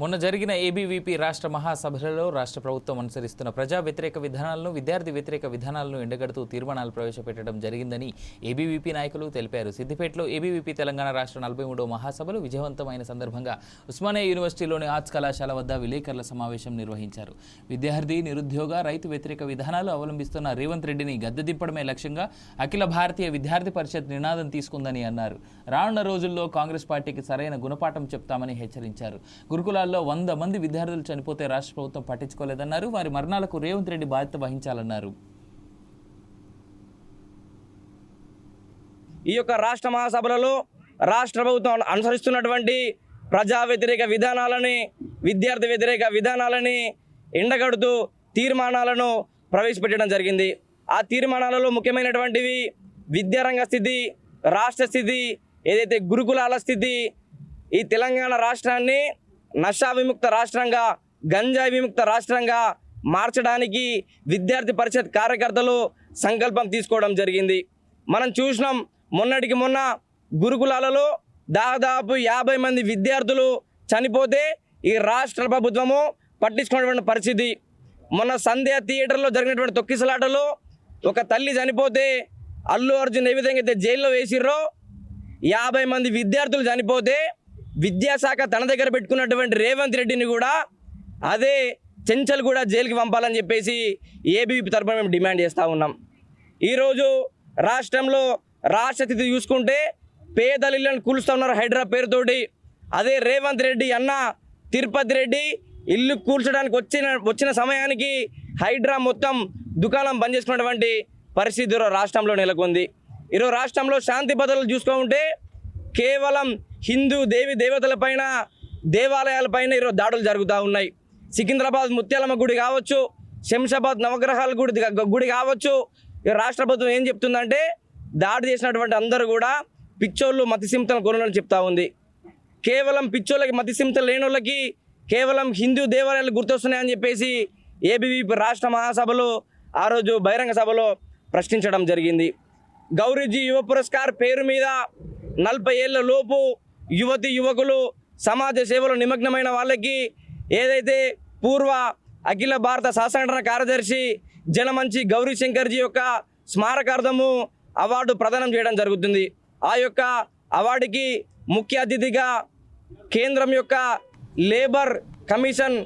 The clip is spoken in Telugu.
మొన్న జరిగిన ఏబీవీపీ రాష్ట్ర మహాసభలలో రాష్ట్ర ప్రభుత్వం అనుసరిస్తున్న ప్రజా వ్యతిరేక విధానాలను విద్యార్థి వ్యతిరేక విధానాలను ఎండగడుతూ తీర్మానాలు ప్రవేశపెట్టడం జరిగిందని ఏబీవీపీ నాయకులు తెలిపారు. సిద్దిపేటలో ఏబీవీపీ తెలంగాణ రాష్ట్ర నలభై మూడో మహాసభలు విజయవంతమైన సందర్భంగా ఉస్మానియా యూనివర్సిటీలోని ఆర్ట్స్ కళాశాల వద్ద విలేకరుల సమావేశం నిర్వహించారు. విద్యార్థి నిరుద్యోగ రైతు వ్యతిరేక విధానాలు అవలంబిస్తున్న రేవంత్ రెడ్డిని గద్దెదింపడమే లక్ష్యంగా అఖిల భారతీయ విద్యార్థి పరిషత్ నినాదం తీసుకుందని అన్నారు. రానున్న రోజుల్లో కాంగ్రెస్ పార్టీకి సరైన గుణపాఠం చెప్తామని హెచ్చరించారు. గురుకులాల్లో వంద మంది విద్యార్థులు చనిపోతే రాష్ట్ర ప్రభుత్వం పట్టించుకోలేదన్నారు. వారి మరణాలకు రేవంత్ రెడ్డి బాధ్యత వహించాలన్నారు. ఈ యొక్క రాష్ట్ర మహాసభలలో రాష్ట్ర ప్రభుత్వం అనుసరిస్తున్నటువంటి ప్రజా వ్యతిరేక విధానాలని విద్యార్థి వ్యతిరేక విధానాలని ఎండగడుతూ తీర్మానాలను ప్రవేశపెట్టడం జరిగింది. ఆ తీర్మానాలలో ముఖ్యమైనటువంటివి విద్యారంగ స్థితి రాష్ట్ర స్థితి ఏదైతే గురుకులాల స్థితి ఈ తెలంగాణ రాష్ట్రాన్ని నషా విముక్త రాష్ట్రంగా గంజాయి విముక్త రాష్ట్రంగా మార్చడానికి విద్యార్థి పరిషత్ కార్యకర్తలు సంకల్పం తీసుకోవడం జరిగింది. మనం చూసినాం మొన్నటికి మొన్న గురుకులాలలో దాదాపు యాభై మంది విద్యార్థులు చనిపోతే ఈ రాష్ట్ర ప్రభుత్వము పట్టించుకున్నటువంటి పరిస్థితి. మొన్న సంధ్య థియేటర్లో జరిగినటువంటి తొక్కిసలాటలో ఒక తల్లి చనిపోతే అల్లు అర్జున్ ఏ విధంగా అయితే జైల్లో వేసిర్రో యాభై మంది విద్యార్థులు చనిపోతే విద్యాశాఖ తన దగ్గర పెట్టుకున్నటువంటి రేవంత్ రెడ్డిని కూడా అదే చెంచల్ కూడా జైలుకి పంపాలని చెప్పేసి ఏబీపీ తరఫున మేము డిమాండ్ చేస్తూ ఉన్నాం. ఈరోజు రాష్ట్రంలో రాష్ట్ర చూసుకుంటే పేదలిళ్ళని కూలుస్తూ ఉన్నారు హైడ్రా పేరుతోటి. అదే రేవంత్ రెడ్డి అన్న తిరుపతి రెడ్డి ఇల్లు కూల్చడానికి వచ్చిన వచ్చిన సమయానికి హైడ్రా మొత్తం దుకాణం బంద్ చేసుకున్నటువంటి పరిస్థితి రాష్ట్రంలో నెలకొంది. ఈరోజు రాష్ట్రంలో శాంతి భద్రతలు చూసుకుంటే కేవలం హిందూ దేవి దేవతలపైన దేవాలయాలపైన ఈరోజు దాడులు జరుగుతూ ఉన్నాయి. సికింద్రాబాద్ ముత్యాలమ్మ గుడి కావచ్చు శంషాబాద్ నవగ్రహాల గుడి గుడి కావచ్చు. ఈ రాష్ట్ర ప్రభుత్వం ఏం చెప్తుందంటే దాడి చేసినటువంటి అందరూ కూడా పిచ్చోళ్ళు మతిసింతలు కొనులని చెప్తా ఉంది. కేవలం పిచ్చోళ్ళకి మతిసింతలు లేని వాళ్ళకి కేవలం హిందూ దేవాలయాలు గుర్తొస్తున్నాయని చెప్పేసి ఏబీవీపీ రాష్ట్ర మహాసభలో ఆ రోజు బహిరంగ సభలో ప్రశ్నించడం జరిగింది. గౌరీజీ యువ పురస్కార్ పేరు మీద నలభై ఏళ్ళ లోపు యువతి యువకులు సమాజ సేవలో నిమగ్నమైన వాళ్ళకి ఏదైతే పూర్వ అఖిల భారత శాసనఘటన కార్యదర్శి జనమంచి గౌరీ శంకర్జీ యొక్క స్మారకార్థము అవార్డు ప్రదానం చేయడం జరుగుతుంది. ఆ యొక్క అవార్డుకి ముఖ్య అతిథిగా కేంద్రం యొక్క లేబర్ కమిషన్